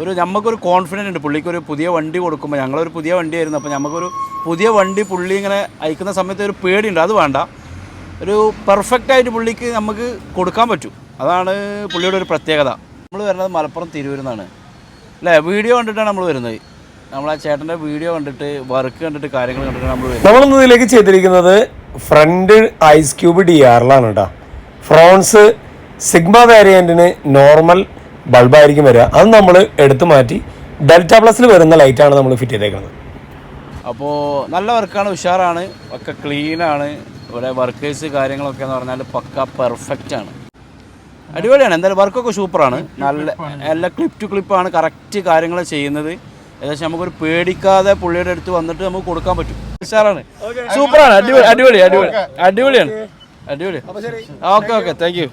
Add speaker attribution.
Speaker 1: ഒരു നമുക്കൊരു കോൺഫിഡന്റ് ഉണ്ട്. പുള്ളിക്ക് ഒരു പുതിയ വണ്ടി കൊടുക്കുമ്പോൾ ഞങ്ങളൊരു പുതിയ വണ്ടിയായിരുന്നു. അപ്പോൾ നമുക്കൊരു പുതിയ വണ്ടി പുള്ളി ഇങ്ങനെ അയക്കുന്ന സമയത്ത് ഒരു പേടിയുണ്ട്. അത് വേണ്ട. ഒരു പെർഫെക്റ്റ് ആയിട്ട് പുള്ളിക്ക് നമുക്ക് കൊടുക്കാൻ പറ്റും. അതാണ് പുള്ളിയുടെ ഒരു പ്രത്യേകത. നമ്മൾ വരുന്നത് മലപ്പുറം തിരൂരിൽ നിന്നാണ് അല്ലേ? വീഡിയോ കണ്ടിട്ടാണ് നമ്മൾ വരുന്നത്. നമ്മൾ ആ ചേട്ടന്റെ വീഡിയോ കണ്ടിട്ട് വർക്ക് കണ്ടിട്ട് കാര്യങ്ങൾ കണ്ടിട്ട് നമ്മൾ
Speaker 2: നമ്മളിന്ന് ഇതിലേക്ക് ചെയ്തിരിക്കുന്നത് ഫ്രണ്ട് ഐസ് ക്യൂബ് ഡി ആറിലാണ് കേട്ടോ ഫ്രോൺസ് സിഗ്മ വേരിയന്റിന് നോർമൽ ബൾബായിരിക്കും വരിക. അത് നമ്മൾ എടുത്തു മാറ്റി ഡെൽറ്റ പ്ലസിൽ വരുന്ന ലൈറ്റാണ് നമ്മൾ ഫിറ്റ് ചെയ്തേക്കുന്നത്
Speaker 1: അപ്പോൾ നല്ല വർക്കാണ് ഉഷാറാണ് ഒക്കെ ക്ലീനാണ് ഇവിടെ വർക്കേഴ്സ് കാര്യങ്ങളൊക്കെ എന്ന് പറഞ്ഞാൽ പക്ക പെർഫെക്റ്റ് ആണ്. അടിപൊളിയാണ് എന്തായാലും വർക്കൊക്കെ സൂപ്പറാണ്. നല്ല എല്ലാ ക്ലിപ്പ് ടു ക്ലിപ്പാണ് കറക്റ്റ് കാര്യങ്ങൾ ചെയ്യുന്നത്. ഏകദേശം നമുക്കൊരു പേടിക്കാതെ പുള്ളിയുടെ അടുത്ത് വന്നിട്ട് നമുക്ക് കൊടുക്കാൻ പറ്റും. ഉഷാറാണ്. സൂപ്പറാണ് അടിപൊളി അടിപൊളി അടിപൊളി. അടിപൊളിയാണ്. അടിപൊളി ഓക്കെ ഓക്കെ താങ്ക് യു